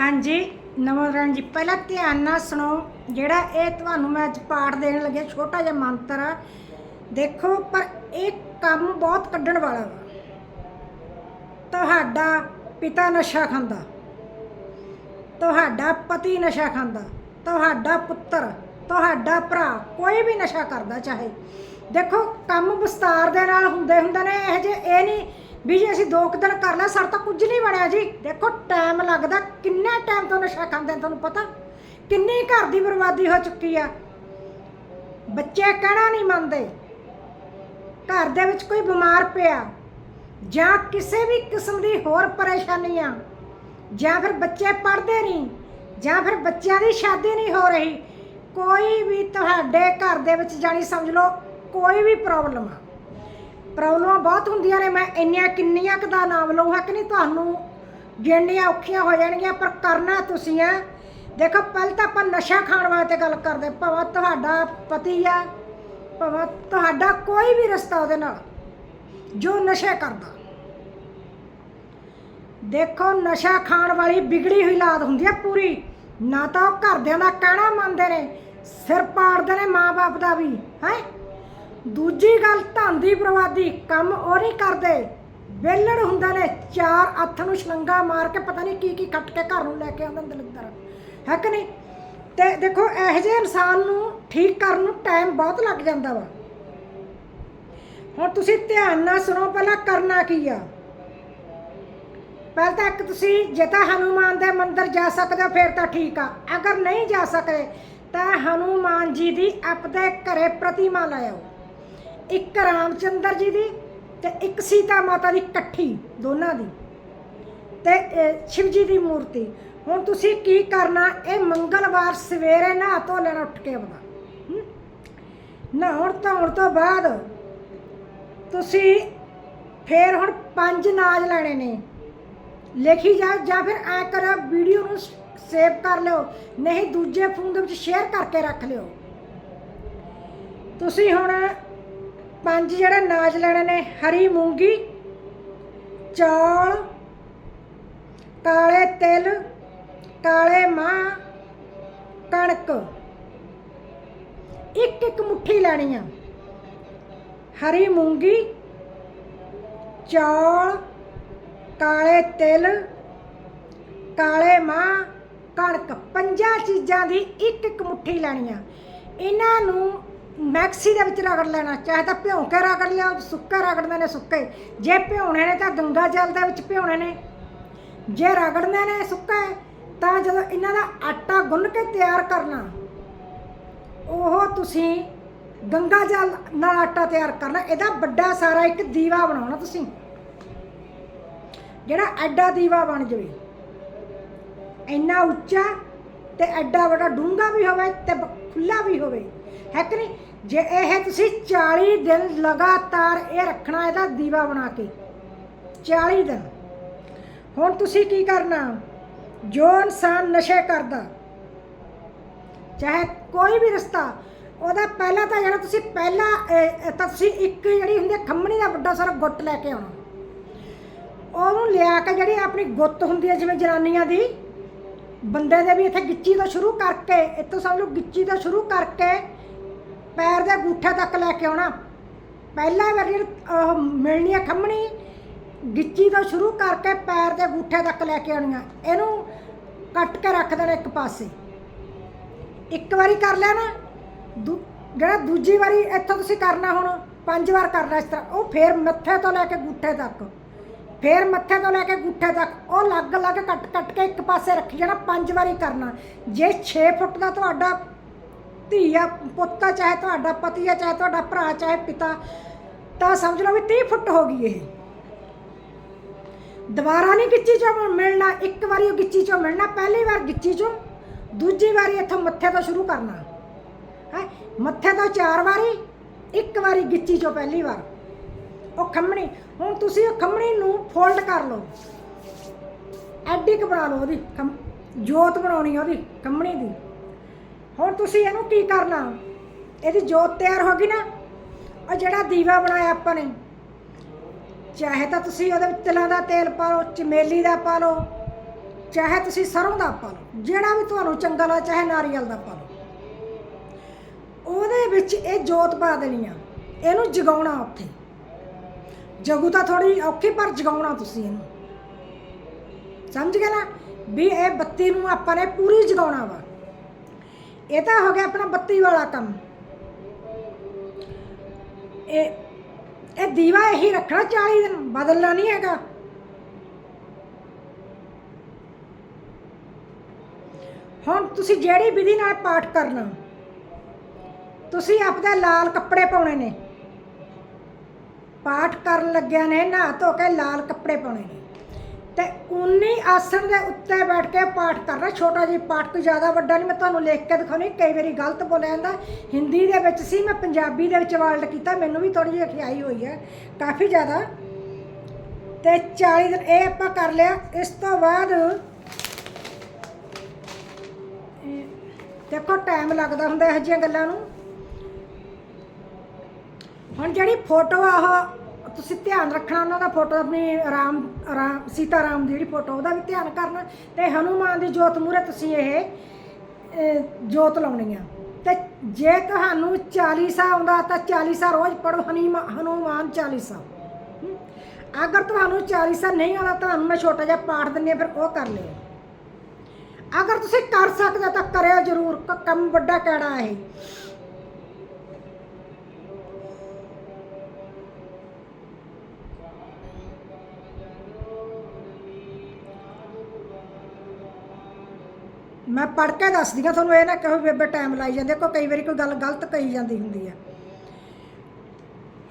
ਹਾਂਜੀ ਨਵਰਨ ਜੀ ਪਹਿਲਾਂ ਧਿਆਨ ਨਾਲ ਸੁਣੋ, ਜਿਹੜਾ ਇਹ ਤੁਹਾਨੂੰ ਮੈਂ ਅੱਜ ਪਾਠ ਦੇਣ ਲੱਗਿਆ, ਛੋਟਾ ਜਿਹਾ ਮੰਤਰ ਆ। ਦੇਖੋ, ਪਰ ਇਹ ਕੰਮ ਬਹੁਤ ਕੱਢਣ ਵਾਲਾ ਵਾ। ਤੁਹਾਡਾ ਪਿਤਾ ਨਸ਼ਾ ਖਾਂਦਾ। ਤੁਹਾਡਾ ਪਤੀ ਨਸ਼ਾ ਖਾਂਦਾ। ਤੁਹਾਡਾ ਪੁੱਤਰ, ਤੁਹਾਡਾ ਭਰਾ, ਕੋਈ ਵੀ ਨਸ਼ਾ ਕਰਦਾ ਚਾਹੇ। ਦੇਖੋ, ਕੰਮ ਵਿਸਤਾਰ ਦੇ ਨਾਲ ਹੁੰਦੇ ਹੁੰਦੇ ਨੇ, ਇਹ ਜੇ ਇਹ ਨਹੀਂ ਵੀ ਜੀ ਅਸੀਂ ਦੋ ਕੁ ਦਿਨ ਕਰ ਲਿਆ, ਸਰ ਤਾਂ ਕੁਝ ਨਹੀਂ ਬਣਿਆ ਜੀ। ਦੇਖੋ ਟਾਈਮ ਲੱਗਦਾ, ਕਿੰਨਾ ਟਾਈਮ ਤੋਂ ਨਸ਼ਾ ਖਾਂਦੇ ਨੇ ਤੁਹਾਨੂੰ ਪਤਾ? ਕਿੰਨੀ ਘਰ ਦੀ ਬਰਬਾਦੀ ਹੋ ਚੁੱਕੀ ਆ। ਬੱਚੇ ਕਹਿਣਾ ਨਹੀਂ ਮੰਨਦੇ। ਘਰ ਦੇ ਵਿੱਚ ਕੋਈ ਬਿਮਾਰ ਪਿਆ, ਜਾਂ ਕਿਸੇ ਵੀ ਕਿਸਮ ਦੀ ਹੋਰ ਪਰੇਸ਼ਾਨੀ ਆ, ਜਾਂ ਫਿਰ ਬੱਚੇ ਪੜ੍ਹਦੇ ਨਹੀਂ, ਜਾਂ ਫਿਰ ਬੱਚਿਆਂ ਦੀ ਸ਼ਾਦੀ ਨਹੀਂ ਹੋ ਰਹੀ, ਕੋਈ ਵੀ ਤੁਹਾਡੇ ਘਰ ਦੇ ਵਿੱਚ ਜਾਣੀ ਸਮਝ ਲਓ, ਕੋਈ ਵੀ ਪ੍ਰੋਬਲਮ ਆ। ਪ੍ਰੋਬਲਮਾਂ ਬਹੁਤ ਹੁੰਦੀਆਂ ਨੇ, ਮੈਂ ਇੰਨੀਆਂ ਕਿੰਨੀਆਂ ਕੁ ਦਾ ਨਾਮ ਲਊ ਹੈ ਨਹੀਂ ਤੁਹਾਨੂੰ ਗਿਣਨੀਆਂ ਔਖੀਆਂ ਹੋ ਜਾਣਗੀਆਂ, ਪਰ ਕਰਨਾ ਤੁਸੀਂ ਆ ਦੇਖੋ, ਪਹਿਲਾਂ ਤਾਂ ਆਪਾਂ ਨਸ਼ਾ ਖਾਣ ਵਾਸਤੇ ਗੱਲ ਕਰਦੇ, ਭਾਵੇਂ ਤੁਹਾਡਾ ਪਤੀ ਆ, ਭਾਵੇਂ ਤੁਹਾਡਾ ਕੋਈ ਵੀ ਰਿਸ਼ਤਾ ਉਹਦੇ ਨਾਲ, ਜੋ ਨਸ਼ੇ ਕਰਦਾ। ਦੇਖੋ, ਨਸ਼ਾ ਖਾਣ ਵਾਲੀ ਵਿਗੜੀ ਹੋਈ ਲਾਦ ਹੁੰਦੀ ਹੈ ਪੂਰੀ, ਨਾ ਤਾਂ ਉਹ ਘਰਦਿਆਂ ਦਾ ਕਹਿਣਾ ਮੰਨਦੇ ਨੇ, ਸਿਰ ਪਾੜਦੇ ਨੇ ਮਾਪੇ ਦਾ ਵੀ, ਹੈ? ਦੂਜੀ ਗੱਲ ਧਨ ਦੀ ਬਰਬਾਦੀ ਕੰਮ ਉਹ ਨਹੀਂ ਕਰਦੇ। ਵਿਹਲੜ ਹੁੰਦੇ ਨੇ, ਚਾਰ ਹੱਥ ਨੂੰ ਛਲੰਗਾ ਮਾਰ ਕੇ ਪਤਾ ਨਹੀਂ ਕੀ ਕੀ ਕੱਟ ਕੇ ਘਰ ਨੂੰ ਲੈ ਕੇ ਆਉਂਦੇ ਨੇ ਦਲਿੱਦਰ। ਹੈ ਕਿ ਨਹੀਂ? ਤੇ ਦੇਖੋ, ਇਹੋ ਜਿਹੇ ਇਨਸਾਨ ਨੂੰ ਠੀਕ ਕਰਨ ਨੂੰ ਟਾਈਮ ਬਹੁਤ ਲੱਗ ਜਾਂਦਾ ਵਾ। ਹੁਣ ਤੁਸੀਂ ਧਿਆਨ ਨਾਲ ਸੁਣੋ, ਪਹਿਲਾਂ ਕਰਨਾ ਕੀ ਆ? ਪਹਿਲਾਂ ਤਾਂ ਇੱਕ ਤੁਸੀਂ ਜੇ ਤਾਂ ਹਨੂਮਾਨ ਦੇ ਮੰਦਿਰ ਜਾ ਸਕਦੇ ਹੋ, ਫਿਰ ਤਾਂ ਠੀਕ ਆ। ਅਗਰ ਨਹੀਂ ਜਾ ਸਕਦੇ, ਤਾਂ ਹਨੂਮਾਨ ਜੀ ਦੀ ਆਪਣੇ ਘਰੇ ਪ੍ਰਤਿਮਾ ਲਾਇਓ ਇੱਕ ਰਾਮਚੰਦਰ ਜੀ ਦੀ ਤੇ ਇੱਕ ਸੀਤਾ ਮਾਤਾ ਦੀ ਇਕੱਠੀ ਦੋਨਾਂ ਦੀ। ਤੇ ਅਹ, ਸ਼ਿਵ ਜੀ ਦੀ ਮੂਰਤੀ। ਹੁਣ ਤੁਸੀਂ ਕੀ ਕਰਨਾ? ਇਹ ਮੰਗਲਵਾਰ ਸਵੇਰੇ ਨਹਾ ਧੋ ਲੈਣਾ ਉੱਠ ਕੇ ਆਉਣਾ ਨਹਾਉਣ ਧੋਣ ਤੋਂ ਬਾਅਦ ਤੁਸੀਂ ਫੇਰ ਹੁਣ ਪੰਜ ਨਾਜ ਲੈਣੇ ਨੇ। ਲਿਖੀ ਜਾ ਜਾਂ ਫਿਰ ਐ ਕਰੋ ਵੀਡੀਓ ਨੂੰ ਸੇਵ ਕਰ ਲਿਓ। ਨਹੀਂ ਦੂਜੇ ਫੋਨ ਦੇ ਵਿੱਚ ਸ਼ੇਅਰ ਕਰਕੇ ਰੱਖ ਲਿਓ। ਤੁਸੀਂ ਹੁਣ ਪੰਜ ਜਿਹੜੇ ਨਾਜ ਲੈਣੇ ਨੇ, ਹਰੀ ਮੂੰਗੀ, ਚੌਲ, ਕਾਲੇ ਤਿਲ, ਕਾਲੇ ਮਾਂ ਕਣਕ। ਇੱਕ ਇੱਕ ਮੁੱਠੀ ਲੈਣੀ ਆ। ਹਰੀ ਮੂੰਗੀ, ਚੌਲ, ਕਾਲੇ ਤਿਲ, ਕਾਲੇ ਮਾਂ ਕਣਕ। ਪੰਜਾਂ ਚੀਜ਼ਾਂ ਦੀ ਇੱਕ ਇੱਕ ਮੁੱਠੀ ਲੈਣੀ ਆ। ਇਹਨਾਂ ਨੂੰ ਮੈਕਸੀ ਦੇ ਵਿੱਚ ਰਗੜ ਲੈਣਾ, ਚਾਹੇ ਤਾਂ ਭਿਉਂ ਕੇ ਰਗੜ ਲਿਆ, ਸੁੱਕੇ ਰਗੜਦੇ ਨੇ ਸੁੱਕੇ। ਜੇ ਭਿਉਣੇ ਨੇ ਤਾਂ ਗੰਗਾ ਜਲ ਦੇ ਵਿੱਚ ਭਿਉਣੇ ਨੇ। ਜੇ ਰਗੜਨੇ ਨੇ ਸੁੱਕੇ, ਤਾਂ ਜਦੋਂ ਇਹਨਾਂ ਦਾ ਆਟਾ ਗੁੰਨ ਕੇ ਤਿਆਰ ਕਰਨਾ, ਉਹ ਤੁਸੀਂ ਗੰਗਾ ਜਲ ਨਾਲ ਆਟਾ ਤਿਆਰ ਕਰਨਾ। ਇਹਦਾ ਵੱਡਾ ਸਾਰਾ ਇੱਕ ਦੀਵਾ ਬਣਾਉਣਾ ਤੁਸੀਂ। ਜਿਹੜਾ ਐਡਾ ਦੀਵਾ ਬਣ ਜਾਵੇ। ਇੰਨਾ ਉੱਚਾ ਤੇ ਐਡਾ ਵੱਡਾ ਡੂੰਘਾ ਵੀ ਹੋਵੇ ਤੇ ਬ- ਖੁੱਲਾ ਵੀ ਹੋਵੇ। ਹੈ ਕਿ ਨਹੀਂ? ਜੇ ਇਹ ਤੁਸੀਂ 40 ਦਿਨ ਲਗਾਤਾਰ ਇਹ ਰੱਖਣਾ, ਇਹਦਾ ਦੀਵਾ ਬਣਾ ਕੇ। 40 ਦਿਨ। ਹੁਣ ਤੁਸੀਂ ਕੀ ਕਰਨਾ? ਜੋ ਇਨਸਾਨ ਨਸ਼ੇ ਕਰਦਾ, ਚਾਹੇ ਕੋਈ ਵੀ ਰਸਤਾ, ਉਹਦਾ ਪਹਿਲਾਂ ਤਾਂ ਜਿਹੜਾ ਤੁਸੀਂ ਪਹਿਲਾਂ ਤਾਂ ਤੁਸੀਂ ਇੱਕ ਜਿਹੜੀ ਹੁੰਦੀ ਹੈ ਖੰਮਣੀ ਦਾ ਵੱਡਾ ਸਾਰਾ ਗੁੱਟ ਲੈ ਕੇ ਆਉਣਾ। ਉਹਨੂੰ ਲਿਆ ਕੇ ਜਿਹੜੀ ਆਪਣੀ ਗੁੱਤ ਹੁੰਦੀ ਹੈ, ਜਿਵੇਂ ਜਨਾਨੀਆਂ ਦੀ, ਬੰਦੇ ਦੇ ਵੀ ਇੱਥੇ ਗਿੱਚੀ ਤੋਂ ਸ਼ੁਰੂ ਕਰਕੇ, ਇੱਥੋਂ ਸਮਝ ਲਓ ਗਿੱਚੀ ਤੋਂ ਸ਼ੁਰੂ ਕਰਕੇ ਪੈਰ ਦੇ ਗੂਠੇ ਤੱਕ ਲੈ ਕੇ ਆਉਣਾ। ਪਹਿਲਾ ਵਾਰੀ ਉਹ ਮਿਲਣੀ ਹੈ ਖੰਮਣੀ, ਗਿੱਚੀ ਤੋਂ ਸ਼ੁਰੂ ਕਰਕੇ ਪੈਰ ਦੇ ਗੂਠੇ ਤੱਕ ਲੈ ਕੇ ਆਉਣੀਆਂ। ਇਹਨੂੰ ਕੱਟ ਕੇ ਰੱਖ ਦੇਣਾ ਇੱਕ ਪਾਸੇ। ਇੱਕ ਵਾਰੀ ਕਰ ਲਿਆ ਨਾ, ਦੂ- ਜਿਹੜਾ ਦੂਜੀ ਵਾਰੀ ਇੱਥੋਂ ਤੁਸੀਂ ਕਰਨਾ ਹੁਣ, ਪੰਜ ਵਾਰ ਕਰਨਾ ਇਸ ਤਰ੍ਹਾਂ, ਉਹ ਫੇਰ ਮੱਥੇ ਤੋਂ ਲੈ ਕੇ ਗੁੱਠੇ ਤੱਕ। ਫੇਰ ਮੱਥੇ ਤੋਂ ਲੈ ਕੇ ਗੁੱਠੇ ਤੱਕ, ਉਹ ਲੱਗ ਲੱਗ ਕੱਟ ਕੱਟ ਕੇ ਇੱਕ ਪਾਸੇ ਰੱਖੀ ਜਾਣਾ, ਪੰਜ ਵਾਰੀ ਕਰਨਾ। ਜੇ 6 ਫੁੱਟ ਦਾ ਤੁਹਾਡਾ ਧੀ ਆ, ਪੁੱਤ ਆ, ਚਾਹੇ ਤੁਹਾਡਾ ਪਤੀ ਆ, ਚਾਹੇ ਤੁਹਾਡਾ ਭਰਾ, ਚਾਹੇ ਪਿਤਾ, ਤਾਂ ਸਮਝ ਲਓ ਵੀ 30 ਫੁੱਟ ਹੋ ਗਈ ਇਹ। ਦੁਬਾਰਾ ਨਹੀਂ ਗਿੱਚੀ ਚੋਂ ਮਿਲਣਾ, ਇੱਕ ਵਾਰੀ ਉਹ ਗਿੱਚੀ ਚੋਂ ਮਿਲਣਾ, ਪਹਿਲੀ ਵਾਰ ਗਿੱਚੀ ਚੋਂ, ਦੂਜੀ ਵਾਰੀ ਇੱਥੋਂ ਮੱਥੇ ਤੋਂ ਸ਼ੁਰੂ ਕਰਨਾ। ਹੈ, ਮੱਥੇ ਤੋਂ ਚਾਰ ਵਾਰੀ, ਇੱਕ ਵਾਰੀ ਗਿੱਚੀ ਚੋਂ ਪਹਿਲੀ ਵਾਰ। ਉਹ ਖੰਮਣੀ, ਹੁਣ ਤੁਸੀਂ ਉਹ ਖੰਮਣੀ ਨੂੰ ਫੋਲਡ ਕਰ ਲਓ। ਐਡੀ ਕੁ ਬਣਾ ਲਓ ਉਹਦੀ, ਖੰਮ- ਜੋਤ ਬਣਾਉਣੀ ਉਹਦੀ, ਖੰਮਣੀ ਦੀ। ਹੁਣ ਤੁਸੀਂ ਇਹਨੂੰ ਕੀ ਕਰਨਾ? ਇਹਦੀ ਜੋਤ ਤਿਆਰ ਹੋ ਗਈ ਨਾ? ਉਹ ਜਿਹੜਾ ਦੀਵਾ ਬਣਾਇਆ ਆਪਾਂ ਨੇ, ਚਾਹੇ ਤਾਂ ਤੁਸੀਂ ਉਹਦੇ ਵਿੱਚ ਤਿਲਾਂ ਦਾ ਤੇਲ ਪਾ ਲਓ, ਚਮੇਲੀ ਦਾ ਪਾ ਲਓ, ਚਾਹੇ ਤੁਸੀਂ ਸਰੋਂ ਦਾ ਪਾ ਲਓ, ਜਿਹੜਾ ਵੀ ਤੁਹਾਨੂੰ ਚੰਗਾ ਲੱਗਦਾ, ਚਾਹੇ ਨਾਰੀਅਲ ਦਾ ਪਾ ਲਓ। ਉਹਦੇ ਵਿੱਚ ਇਹ ਜੋਤ ਪਾ ਦੇਣੀ ਆ। ਇਹਨੂੰ ਜਗਾਉਣਾ ਉੱਥੇ। ਜਗੂ ਤਾਂ ਥੋੜੀ ਔਖੀ, ਪਰ ਜਗਾਉਣਾ ਤੁਸੀਂ ਇਹਨੂੰ। ਸਮਝ ਗਏ ਨਾ? ਵੀ ਇਹ ਬੱਤੀ ਨੂੰ ਆਪਾਂ ਨੇ ਪੂਰੀ ਜਗਾਉਣਾ ਵਾ। ਇਹ ਤਾਂ ਹੋ ਗਿਆ ਆਪਣਾ ਬੱਤੀ ਵਾਲਾ ਕੰਮ। ਇਹ ਇਹ ਦੀਵਾ ਇਹੀ ਰੱਖਣਾ 40 ਦਿਨ, ਬਦਲਣਾ ਨਹੀਂ ਹੈਗਾ। ਹੁਣ ਤੁਸੀਂ ਜਿਹੜੀ ਵਿਧੀ ਨਾਲ ਪਾਠ ਕਰਨਾ, ਤੁਸੀਂ ਆਪਦੇ ਲਾਲ ਕੱਪੜੇ ਪਾਉਣੇ ਨੇ। ਪਾਠ ਕਰਨ ਲੱਗਿਆ ਨੇ, ਨਹਾ ਧੋ ਕੇ ਲਾਲ ਕੱਪੜੇ ਪਾਉਣੇ ਨੇ। ਤੇ ਉਨੀ ਆਸਣ ਦੇ ਉੱਤੇ ਬੈਠ ਕੇ ਪਾਠ ਕਰਨਾ ਛੋਟਾ ਜਿਹਾ ਪਾਠ ਕੋਈ ਜ਼ਿਆਦਾ ਵੱਡਾ ਨਹੀਂ, ਮੈਂ ਤੁਹਾਨੂੰ ਲਿਖ ਕੇ ਦਿਖਾਉਣੀ ਕਈ ਵਾਰੀ ਗਲਤ ਬੋਲਿਆ ਜਾਂਦਾ। ਹਿੰਦੀ ਦੇ ਵਿੱਚ ਸੀ, ਮੈਂ ਪੰਜਾਬੀ ਦੇ ਵਿੱਚ ਵਰਲਡ ਕੀਤਾ। ਮੈਨੂੰ ਵੀ ਥੋੜੀ ਜਿਹੀ ਅਖਿਆਈ ਹੋਈ ਹੈ, ਕਾਫੀ ਜ਼ਿਆਦਾ। ਤੇ 40 ਦਿਨ ਇਹ ਆਪਾਂ ਕਰ ਲਿਆ। ਇਸ ਤੋਂ ਬਾਅਦ ਦੇਖੋ ਟਾਈਮ ਲੱਗਦਾ ਹੁੰਦਾ ਇਹੋ ਜਿਹੀਆਂ ਗੱਲਾਂ ਨੂੰ। ਹੁਣ ਜਿਹੜੀ ਫੋਟੋ ਆ ਉਹ ਤੁਸੀਂ ਧਿਆਨ ਰੱਖਣਾ ਉਹਨਾਂ ਦਾ ਫੋਟੋ, ਆਪਣੀ ਰਾਮ ਰਾਮ, ਸੀਤਾ ਰਾਮ ਦੀ ਜਿਹੜੀ ਫੋਟੋ, ਉਹਦਾ ਵੀ ਧਿਆਨ ਕਰਨਾ। ਤੇ ਹਨੂਮਾਨ ਦੀ ਜੋਤ ਮੂਰੇ ਤੁਸੀਂ ਇਹ ਜੋਤ ਲਾਉਣੀ ਆ। ਤੇ ਜੇ ਤੁਹਾਨੂੰ 40 ਆਉਂਦਾ, ਤਾਂ 40 ਰੋਜ਼ ਪੜੋ ਹਨੂਮਾਨ 40 ਹਮ? ਅਗਰ ਤੁਹਾਨੂੰ 40 ਨਹੀਂ ਆਉਂਦਾ, ਤੁਹਾਨੂੰ ਮੈਂ ਛੋਟਾ ਜਿਹਾ ਪਾਠ ਦਿੰਨੀ ਆ ਫਿਰ ਉਹ ਕਰ ਲਿਓ। ਅਗਰ ਤੁਸੀਂ ਕਰ ਸਕਦੇ ਹੋ, ਤਾਂ ਕਰਿਓ ਜ਼ਰੂਰ ਕੰਮ ਵੱਡਾ ਕਿਹੜਾ ਇਹ ਮੈਂ ਪੜ ਕੇ ਦੱਸਦੀ ਹਾਂ, ਤੁਹਾਨੂੰ ਇਹ ਨਾ ਕਹੋ ਬੇਬੇ ਟਾਈਮ ਲਾਈ ਜਾਂਦੇ ਕੋ ਕਈ ਵਾਰੀ ਕੋਈ ਗੱਲ ਗਲਤ ਕਹੀ ਜਾਂਦੀ ਹੁੰਦੀ ਆ।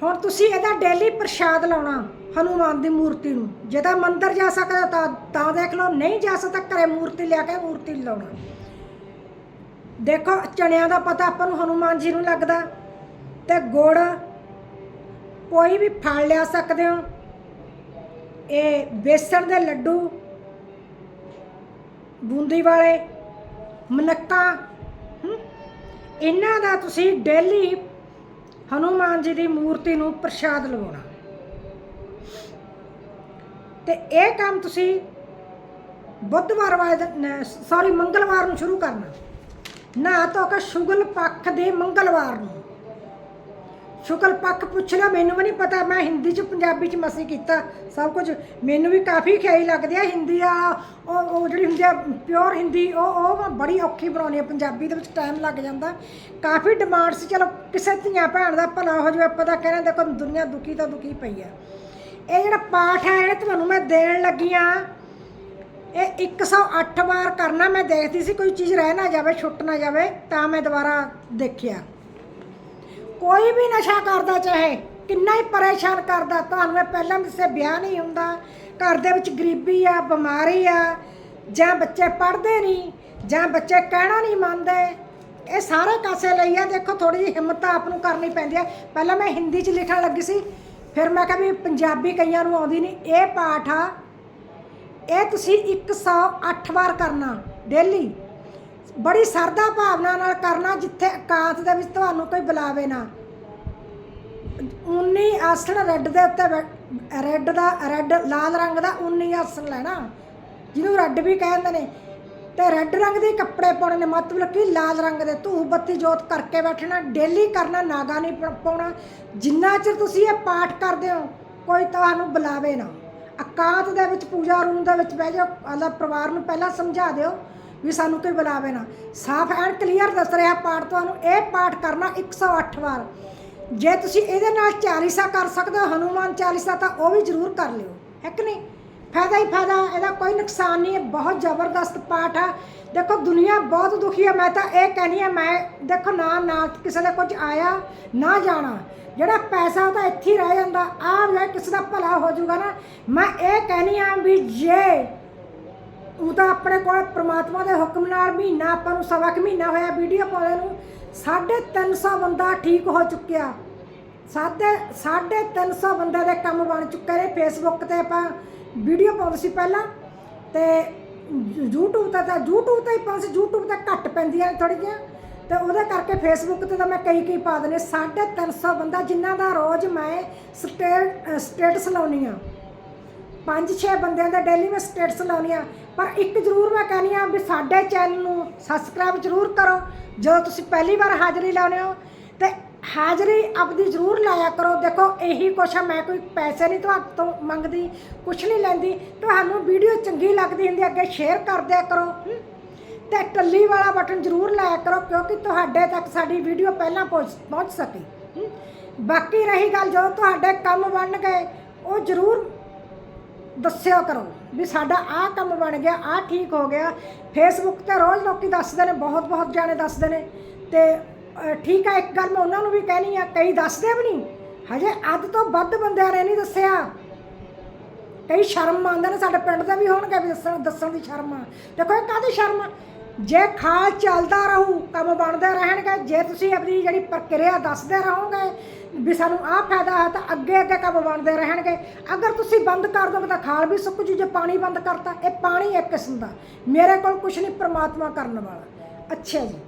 ਹੁਣ ਤੁਸੀਂ ਇਹਦਾ ਡੇਲੀ ਪ੍ਰਸ਼ਾਦ ਲਾਉਣਾ ਹਨੂਮਾਨ ਦੀ ਮੂਰਤੀ ਨੂੰ। ਜੇ ਤਾਂ ਮੰਦਿਰ ਜਾ ਸਕਦਾ ਤਾਂ ਤਾਂ ਦੇਖ ਲਓ, ਨਹੀਂ ਜਾ ਸਕਦਾ ਘਰੇ ਮੂਰਤੀ ਲਿਆ ਕੇ ਮੂਰਤੀ ਲਾਉਣਾ। ਦੇਖੋ, ਚਣਿਆਂ ਦਾ ਪਤਾ ਆਪਾਂ ਨੂੰ ਹਨੂਮਾਨ ਜੀ ਨੂੰ ਲੱਗਦਾ। ਤੇ ਗੁੜ ਕੋਈ ਵੀ ਫਲ ਲਿਆ ਸਕਦੇ ਹੋ। ਇਹ ਬੇਸਣ ਦੇ ਲੱਡੂ, ਬੂੰਦੀ ਵਾਲੇ ਮਨੱਕਾ? ਇਹਨਾਂ ਦਾ ਤੁਸੀਂ ਡੇਲੀ ਹਨੂਮਾਨ ਜੀ ਦੀ ਮੂਰਤੀ ਨੂੰ ਪ੍ਰਸ਼ਾਦ ਲਵਾਉਣਾ। ਤੇ ਇਹ ਕੰਮ ਤੁਸੀਂ ਬੁੱਧਵਾਰ ਵਾਲੇ ਸੌਰੀ ਮੰਗਲਵਾਰ ਨੂੰ ਸ਼ੁਰੂ ਕਰਨਾ। ਨਾ ਤਾਂ ਕਿ ਸ਼ੁਗਲ ਪੱਖ ਦੇ ਮੰਗਲਵਾਰ ਨੂੰ। ਸ਼ੁਕਲ ਪੱਖ ਪੁੱਛ ਲਿਆ, ਮੈਨੂੰ ਵੀ ਨਹੀਂ ਪਤਾ। ਮੈਂ ਹਿੰਦੀ ਚ, ਪੰਜਾਬੀ ਚ ਮਸੀ ਕੀਤਾ, ਸਭ ਕੁਝ। ਮੈਨੂੰ ਵੀ ਕਾਫੀ ਖਿਆਈ ਲੱਗਦੀ ਆ ਹਿੰਦੀ ਆ। ਉਹ ਉਹ ਜਿਹੜੀ ਹੁੰਦੀ ਆ ਪਿਓਰ ਹਿੰਦੀ, ਉਹ ਉਹ ਬੜੀ ਔਖੀ ਬਣਾਉਣੀ ਆ। ਪੰਜਾਬੀ ਦੇ ਵਿੱਚ ਟਾਈਮ ਲੱਗ ਜਾਂਦਾ। ਕਾਫੀ ਡਿਮਾਂਡ ਸੀ ਚਲੋ, ਕਿਸੇ ਧੀਆਂ ਭੈਣ ਦਾ ਭਲਾ ਹੋ ਜਾਵੇ, ਆਪਾਂ ਤਾਂ ਕਹਿੰਦੇ ਦੇਖੋ, ਦੁਨੀਆ ਦੁਖੀ ਤਾਂ ਦੁਖੀ ਪਈ ਆ। ਇਹ ਜਿਹੜਾ ਪਾਠ ਹੈ, ਇਹ ਤੁਹਾਨੂੰ ਮੈਂ ਦੇਣ ਲੱਗੀ ਆ। ਇਹ 108 ਵਾਰ ਕਰਨਾ, ਮੈਂ ਦੇਖਦੀ ਸੀ, ਕੋਈ ਚੀਜ਼ ਰਹਿ ਨਾ ਜਾਵੇ, ਛੁੱਟ ਨਾ ਜਾਵੇ, ਤਾਂ ਮੈਂ ਦੁਬਾਰਾ ਦੇਖਿਆ। ਕੋਈ ਵੀ ਨਸ਼ਾ ਕਰਦਾ ਚਾਹੇ ਕਿੰਨਾ ਹੀ ਪਰੇਸ਼ਾਨ ਕਰਦਾ, ਤੁਹਾਨੂੰ ਇਹ ਪਹਿਲਾਂ ਵੀ ਸੇ ਵਿਆਹ ਨਹੀਂ ਹੁੰਦਾ। ਘਰ ਦੇ ਵਿੱਚ ਗਰੀਬੀ ਆ, ਬਿਮਾਰੀ ਆ, ਜਾਂ ਬੱਚੇ ਪੜ੍ਹਦੇ ਨਹੀਂ, ਜਾਂ ਬੱਚੇ ਕਹਿਣਾ ਨਹੀਂ ਮੰਨਦੇ। ਇਹ ਸਾਰੇ ਕਾਸੇ ਲਈ ਆ, ਦੇਖੋ ਥੋੜੀ ਜਿਹੀ ਹਿੰਮਤ ਆਪ ਨੂੰ ਕਰਨੀ ਪੈਂਦੀ ਹੈ ਪਹਿਲਾਂ ਮੈਂ ਹਿੰਦੀ 'ਚ ਲਿਖਣ ਲੱਗੀ ਸੀ, ਫਿਰ ਮੈਂ ਕਿਹਾ ਵੀ ਪੰਜਾਬੀ ਕਈਆਂ ਨੂੰ ਆਉਂਦੀ ਨਹੀਂ। ਇਹ ਪਾਠ ਆ, ਇਹ ਤੁਸੀਂ 108 ਵਾਰ ਕਰਨਾ, ਡੇਲੀ। ਬੜੀ ਸਰਦਾ ਭਾਵਨਾ ਨਾਲ ਕਰਨਾ ਜਿੱਥੇ ਇਕਾਂਤ ਦੇ ਵਿੱਚ ਤੁਹਾਨੂੰ ਕੋਈ ਬੁਲਾਵੇ ਨਾ। ਉਨੀ ਆਸਣ ਰੈੱਡ ਦੇ ਉੱਤੇ ਰੈੱਡ ਦਾ ਰੈੱਡ ਲਾਲ ਰੰਗ ਦਾ ਉਨੀ ਆਸਣ ਲੈਣਾ। ਜਿਹਨੂੰ ਰੈੱਡ ਵੀ ਕਹਿੰਦੇ ਨੇ। ਤੇ ਰੈੱਡ ਰੰਗ ਦੇ ਕੱਪੜੇ ਪਾਉਣੇ ਨੇ, ਮਤਲਬ ਕਿ ਲਾਲ ਰੰਗ ਦੇ। ਧੂਪ ਬੱਤੀ ਜੋਤ ਕਰਕੇ ਬੈਠਣਾ ਡੇਲੀ ਕਰਨਾ, ਨਾਗਾ ਨਹੀਂ ਪਾਉਣਾ। ਜਿੰਨਾ ਚਿਰ ਤੁਸੀਂ ਇਹ ਪਾਠ ਕਰਦੇ ਹੋ, ਕੋਈ ਤੁਹਾਨੂੰ ਬੁਲਾਵੇ ਨਾ। ਇਕਾਂਤ ਦੇ ਵਿੱਚ, ਪੂਜਾ ਰੂਮ ਦੇ ਵਿੱਚ ਬਹਿ ਜਾਓ ਆਲਾ ਪਰਿਵਾਰ ਨੂੰ ਪਹਿਲਾਂ ਸਮਝਾ ਦਿਓ। ਵੀ ਸਾਨੂੰ ਕੋਈ ਬੁਲਾਵੇ ਨਾ। ਸਾਫ਼ ਐਂਡ ਕਲੀਅਰ ਦੱਸ ਰਿਹਾ ਪਾਠ ਤੁਹਾਨੂੰ, ਇਹ ਪਾਠ ਕਰਨਾ 108 ਵਾਰ। ਜੇ ਤੁਸੀਂ ਇਹਦੇ ਨਾਲ ਚਾਲੀਸਾ ਕਰ ਸਕਦੇ ਹੋ, ਹਨੂਮਾਨ ਚਾਲੀਸਾ, ਤਾਂ ਉਹ ਵੀ ਜ਼ਰੂਰ ਕਰ ਲਿਓ। ਹੈ ਕਿ ਨਹੀਂ? ਫਾਇਦਾ ਹੀ ਫਾਇਦਾ, ਇਹਦਾ ਕੋਈ ਨੁਕਸਾਨ ਨਹੀਂ ਹੈ। ਬਹੁਤ ਜ਼ਬਰਦਸਤ ਪਾਠ ਆ। ਦੇਖੋ, ਦੁਨੀਆ ਬਹੁਤ ਦੁਖੀ ਹੈ ਮੈਂ ਤਾਂ ਇਹ ਕਹਿੰਦੀ ਆ ਮੈਂ ਦੇਖੋ, ਨਾ ਨਾ ਕਿਸੇ ਦਾ ਕੁਝ ਆਇਆ, ਨਾ ਜਾਣਾ। ਜਿਹੜਾ ਪੈਸਾ ਉਹ ਤਾਂ ਇੱਥੇ ਰਹਿ ਜਾਂਦਾ। ਆ ਜੇ ਕਿਸੇ ਦਾ ਭਲਾ ਹੋ ਜਾਊਗਾ ਨਾ, ਮੈਂ ਇਹ ਕਹਿੰਦੀ ਆ ਵੀ ਜੇ ਉਹ ਤਾਂ ਆਪਣੇ ਕੋਲ ਪ੍ਰਮਾਤਮਾ ਦੇ ਹੁਕਮ ਨਾਲ ਮਹੀਨਾ, ਆਪਾਂ ਨੂੰ ਸਵਾ ਕੁ ਮਹੀਨਾ ਹੋਇਆ ਵੀਡੀਓ ਪਾਉਂਦੇ ਨੂੰ। 350 ਬੰਦਾ ਠੀਕ ਹੋ ਚੁੱਕਿਆ। ਸਾਢੇ 350 ਬੰਦੇ ਦੇ ਕੰਮ ਬਣ ਚੁੱਕੇ ਨੇ ਫੇਸਬੁੱਕ ਤੇ ਆਪਾਂ ਵੀਡੀਓ ਪਾਉਂਦੇ ਸੀ ਪਹਿਲਾਂ। ਤੇ YouTube ਤੇ ਤਾਂ, YouTube ਤੇ ਹੀ ਪਾਉਂਦੇ ਸੀ, YouTube ਤੇ ਘੱਟ ਪੈਂਦੀਆਂ ਥੋੜੀ ਜਿਹੀਆਂ। ਤੇ ਉਹਦੇ ਕਰਕੇ ਫੇਸਬੁੱਕ ਤੇ ਤਾਂ ਮੈਂ ਕਈ ਕਈ ਪਾ ਦਨੇ 350 ਬੰਦਾ ਜਿਨ੍ਹਾਂ ਦਾ ਰੋਜ਼ ਮੈਂ ਸਟੇਟਸ ਲਾਉਣੀ ਆ ਪੰਜ ਛੇ ਬੰਦਿਆਂ ਦਾ ਡੇਲੀ ਮੈਂ ਸਟੇਟਸ ਲਾਉਣੀ ਆ ਪਰ ਇੱਕ ਜ਼ਰੂਰ ਮੈਂ ਕਹਿੰਦੀ ਆ ਵੀ ਸਾਡੇ ਚੈਨਲ ਨੂੰ ਸਬਸਕ੍ਰਾਈਬ ਜ਼ਰੂਰ ਕਰੋ। ਜਦੋਂ ਤੁਸੀਂ ਪਹਿਲੀ ਵਾਰ ਹਾਜ਼ਰੀ ਲਾਉਂਦੇ ਹੋ, ਤੇ ਹਾਜ਼ਰੀ ਆਪਦੀ ਜ਼ਰੂਰ ਲਾਇਆ ਕਰੋ। ਦੇਖੋ, ਇਹੀ ਕੁਛ ਆ, ਮੈਂ ਕੋਈ ਪੈਸੇ ਨਹੀਂ ਤੁਹਾਡੇ ਤੋਂ ਮੰਗਦੀ, ਕੁਛ ਨਹੀਂ ਲੈਂਦੀ। ਤੁਹਾਨੂੰ ਵੀਡੀਓ ਚੰਗੀ ਲੱਗਦੀ ਹੁੰਦੀ, ਅੱਗੇ ਸ਼ੇਅਰ ਕਰ ਦਿਆ ਕਰੋ। ਹਮ? ਤੇ ਟੱਲੀ ਵਾਲਾ ਬਟਨ ਜ਼ਰੂਰ ਲਾਇਆ ਕਰੋ, ਕਿਉਂਕਿ ਤੁਹਾਡੇ ਤੱਕ ਸਾਡੀ ਵੀਡੀਓ ਪਹਿਲਾਂ ਪਹੁੰਚ ਪਹੁੰਚ ਸਕੇ। ਬਾਕੀ ਰਹੀ ਗੱਲ, ਜਦੋਂ ਤੁਹਾਡੇ ਕੰਮ ਬਣ ਗਏ ਉਹ ਜ਼ਰੂਰ ਦੱਸਿਆ ਕਰੋ ਵੀ ਸਾਡਾ ਆਹ ਕੰਮ ਬਣ ਗਿਆ, ਆਹ ਠੀਕ ਹੋ ਗਿਆ। ਫੇਸਬੁੱਕ ਤੇ ਰੋਜ਼ ਲੋਕੀ ਦੱਸਦੇ ਨੇ, ਬਹੁਤ ਬਹੁਤ ਜਾਣੇ ਦੱਸਦੇ ਨੇ। ਤੇ ਠੀਕ ਆ, ਇੱਕ ਗੱਲ ਮੈਂ ਉਹਨਾਂ ਨੂੰ ਵੀ ਕਹਿਣੀ ਆ, ਕਈ ਦੱਸਦੇ ਵੀ ਨਹੀਂ। ਹਜੇ ਅੱਧ ਤੋਂ ਵੱਧ ਬੰਦਿਆਂ ਨੇ ਨਹੀਂ ਦੱਸਿਆ। ਕਈ ਸ਼ਰਮ ਆਉਂਦੇ ਨੇ, ਸਾਡੇ ਪਿੰਡ ਦੇ ਵੀ ਹੋਣਗੇ ਵੀ ਦੱਸਣ ਦੱਸਣ ਦੀ ਸ਼ਰਮ ਆ। ਦੇਖੋ ਇਹ ਕਾਹਦੀ ਸ਼ਰਮ ਆ? ਜੇ ਖਾਲ ਚੱਲਦਾ ਰਹੂ, ਕੰਮ ਬਣਦੇ ਰਹਿਣਗੇ। ਜੇ ਤੁਸੀਂ ਆਪਣੀ ਜਿਹੜੀ ਪ੍ਰਕਿਰਿਆ ਦੱਸਦੇ ਰਹੋਗੇ ਵੀ ਸਾਨੂੰ ਆਹ ਫਾਇਦਾ ਹੈ ਤਾਂ ਅੱਗੇ ਅੱਗੇ ਕੰਮ ਬਣਦੇ ਰਹਿਣਗੇ। ਅਗਰ ਤੁਸੀਂ ਬੰਦ ਕਰ ਦੋਗੇ ਤਾਂ ਖਾਲ ਵੀ ਸੁੱਕ ਜੂ, ਜੇ ਪਾਣੀ ਬੰਦ ਕਰਤਾ, ਇਹ ਪਾਣੀ ਇੱਕ ਕਿਸਮ ਦਾ। ਮੇਰੇ ਕੋਲ ਕੁਝ ਨਹੀਂ, ਪ੍ਰਮਾਤਮਾ ਕਰਨ ਵਾਲਾ। ਅੱਛਾ ਜੀ।